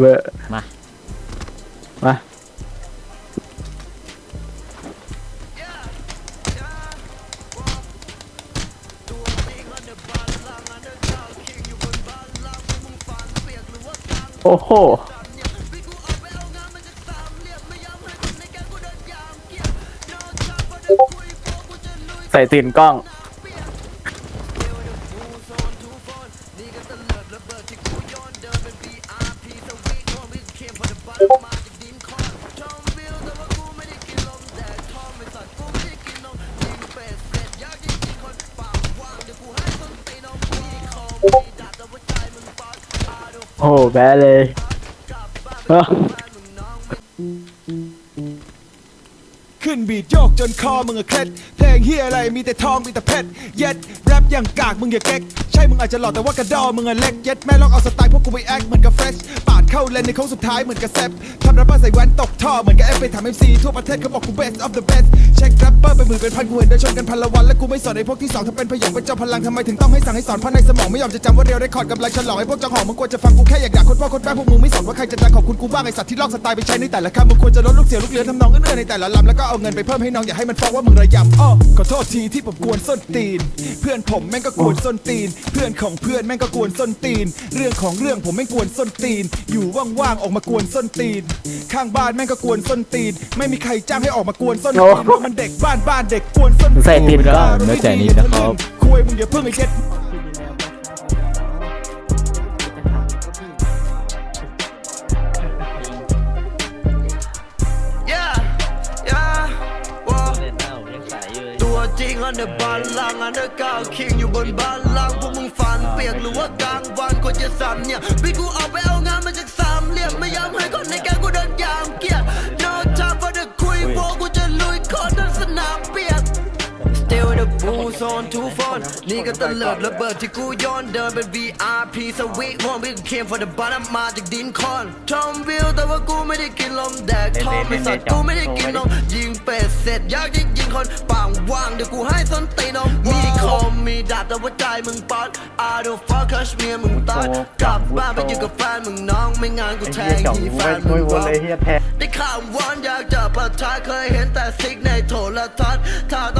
เวอร์มา มา โอ้โห ใส่ตีนกล้อง โอ้โหแบะเลยขึ้นบีดโยกจนคอมึงอะเคล็ดเพลงเฮียอะไรมีแต่ทองมีแต่เพชรเย็ดแรปอย่างกากมึงอย่าเก๊กใช่มึงอาจจะหล่อแต่ว่ากระดอมึงอะเล็กเย็ดแม่ลองเอาสไตล์พวกกูไปแอคเหมือนกับเฟรชปาดเข้าเลนในโค้งสุดท้ายเหมือนกับแซปทำแรปเปอร์ใส่แว่นตกท่อเหมือนกับเอฟไปทำเอ็มซีทั่วประเทศเขาบอกกู best of the best เช็คแรปเปอร์เป็นหมื่นเป็นพันกูเห็นเดินชนกันพันละวันและกูไม่สอนไอ้พวกที่สองทำเป็นพยองเป็นเจ้าพลังทำไมถึงต้องให้สั่งให้สอนเพราะในสมองไม่ยอมจะจำว่าเรียวได้คอร์ดกำลังฉลองไอ้พวกจ้าขอมึงควรจะฟังกูแค่อยากด่าคนพ่อคนแม่พวกมึงไม่สอนว่าใครจะดังขอบคุณกูบ้างไอ้สัตว์ที่ลอกสไตล์ไปใช้ในแต่ละคำมึงควรจะลดลูกเสียวลูกเรือทำนองเอื้อในแต่ละลำแล้วก็เอาเงินไปเพิ่มให้น้องอย่าให้มันฟ้องว่ามึงระยำอ้อขอโทษทีที่ผมกวนส้นตีน เพื่อนผมแม่งก็กวนส้นตีนเพื่อนของเพื่อนแม่งก็กวนส้นตีน เรื่องของเรื่องผมแม่งกวนส้นตีน อยู่ว่างๆออกมากวนส้นตีน ข้างบ้านแม่งก็กวนส้นตีน ไม่มีใครจ้างให้ออกมากวนส้นตีนเพราะมันเด็กบ้านบ้านเด็กกวนส้นตีนใส่ตีนก็เนื้อใจนิดนะครับคุยมึงอย่าเพิ่งไอ้เจ็ด จริงอันเดอร์บาลังอันเดอร์ก้าคิงอยู่บนบาลังพวกมึงฝันเปียกหรือว่ากลางวันก็จะสั่นเนี่ยพี่กูออกไปเอางานมาจากสามเหลี่ยมไม่ยอมให้ booze on two phone นี่ก็ตะเลิดระเบิดที่กูย้อนเดินเป็น VIP สวีทวอนวิ่งเคม for the bottom มาจากดินคอนทอมวิลแต่ว่ากูไม่ได้กินลมแดกทอมไม่สัตว์กูไม่ได้กินนมยิงเป็ดเสร็จอยากจะยิงคนปางว่างเดี๋ยวกูให้ส้นตีนมมีคอมมีดาบแต่ว่าใจมึงป๊อด I don't fuck คัชเมียมึงตอดกลับบ้านไปอยู่กับแฟนมึงน้องไม่งานกูแทงที่แฟนมึงวอนได้ข่าววอนอยากจะปะทะเคยเห็นแต่ซิกในโทรทัศน์ถ้าต้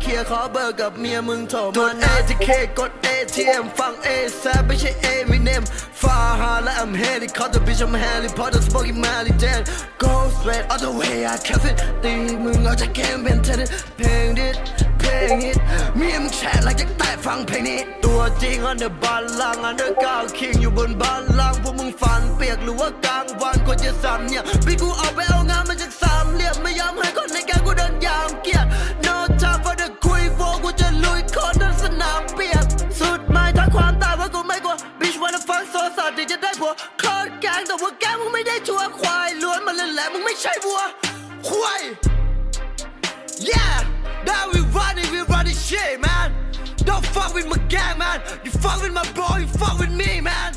เคลียร์ขอเบอร์กับเมียมึงโทรมา ATK กด ATM ฟัง A แซไม่ใช่ A มีเนมฟาฮาและ I'm Harry Potter bitch I'm Harry Potter smoking Mary Jane Go straight all the way I can't fit ตีมึงเอาจากเกมเป็นเทนเพลงดิสเพลงฮิตเมียมึงแชร์หลังจากแต่ฟังเพลงนี้ ตัวจริงอันเดอร์บัลลังอันเดอร์ก้าคิงอยู่บนบัลลังพวกมึงฝันเปียกหรือว่ากลางวันก็จะสั่นเนี่ยพี่กูเอาไป ไม่ได้ชัวร์ควายล้วนมาเล่นแหละมึงไม่ใช่วัวควาย Yeah, now we running, we running shit, man. Don't fuck with my gang, man. You fuck with my bro, you fuck with me, man.